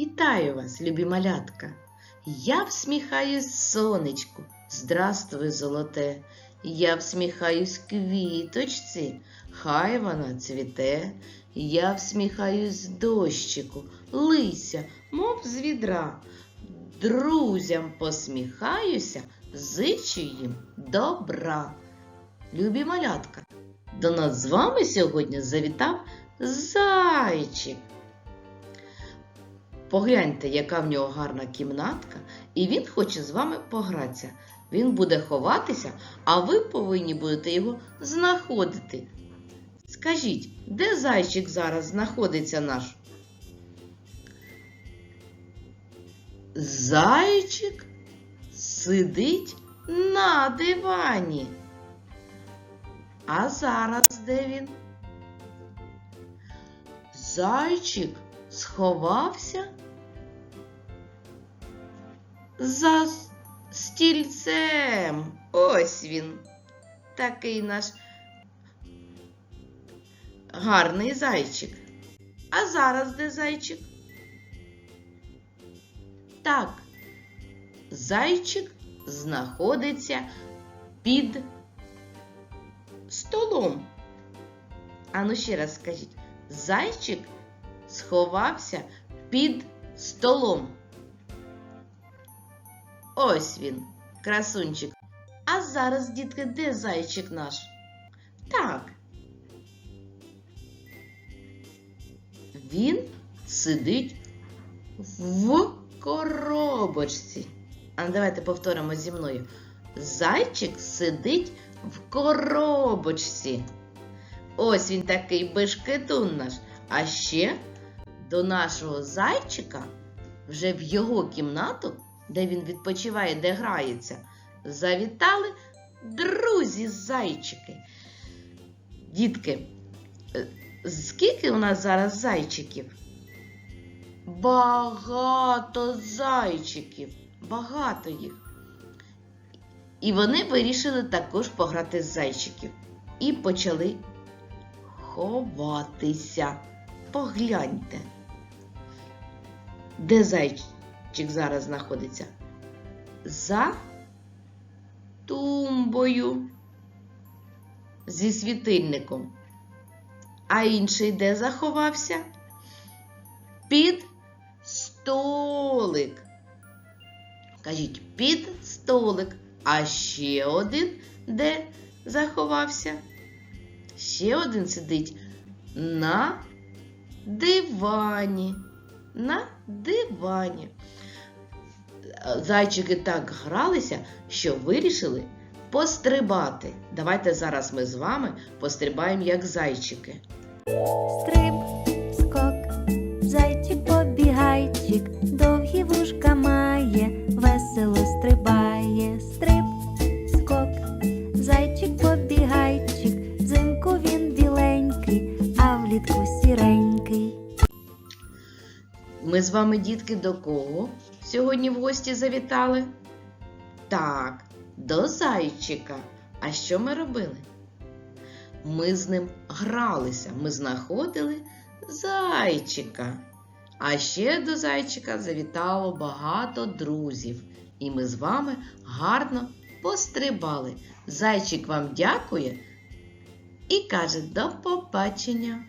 Вітаю вас, любі малятка! Я всміхаюсь сонечку, здравствуй, золоте. Я всміхаюсь квіточці, хай вона цвіте. Я всміхаюсь дощику, лися, мов з відра. Друзям посміхаюся, зичу їм добра. Любі малятка, до нас з вами сьогодні завітав зайчик. Погляньте, яка в нього гарна кімнатка, і він хоче з вами погратися. Він буде ховатися, а ви повинні будете його знаходити. Скажіть, де зайчик зараз знаходиться наш? Зайчик сидить на дивані. А зараз де він? Зайчик сховався за стільцем. Ось він. Такий наш гарний зайчик. А зараз де зайчик? Так, зайчик знаходиться під столом. Ану ще раз скажіть, зайчик сховався під столом. Ось він, красунчик. А зараз, дітки, де зайчик наш? Так. Він сидить в коробочці. А давайте повторимо зі мною. Зайчик сидить в коробочці. Ось він такий бешкетун наш. А ще до нашого зайчика, вже в його кімнату, де він відпочиває, де грається, завітали друзі-зайчики. Дітки, е, скільки у нас зараз зайчиків? Багато зайчиків, багато їх. І вони вирішили також пограти з зайчиків і почали ховатися. Погляньте. Де зайчик зараз знаходиться? За тумбою зі світильником. А інший де заховався? Під столик. Кажіть, під столик. А ще один де заховався? Ще один сидить на дивані. На дивані. Зайчики так гралися, що вирішили пострибати. Давайте зараз ми з вами пострибаємо як зайчики. Стриб, скок, зайчик побігайчик, довгі вушка має, весело стрибає. Стриб, скок, зайчик побігайчик, взимку він біленький, а влітку сіренький. Ми з вами, дітки, до кого сьогодні в гості завітали? Так, до зайчика. А що ми робили? Ми з ним гралися, ми знаходили зайчика. А ще до зайчика завітало багато друзів, і ми з вами гарно пострибали. Зайчик вам дякує і каже до побачення.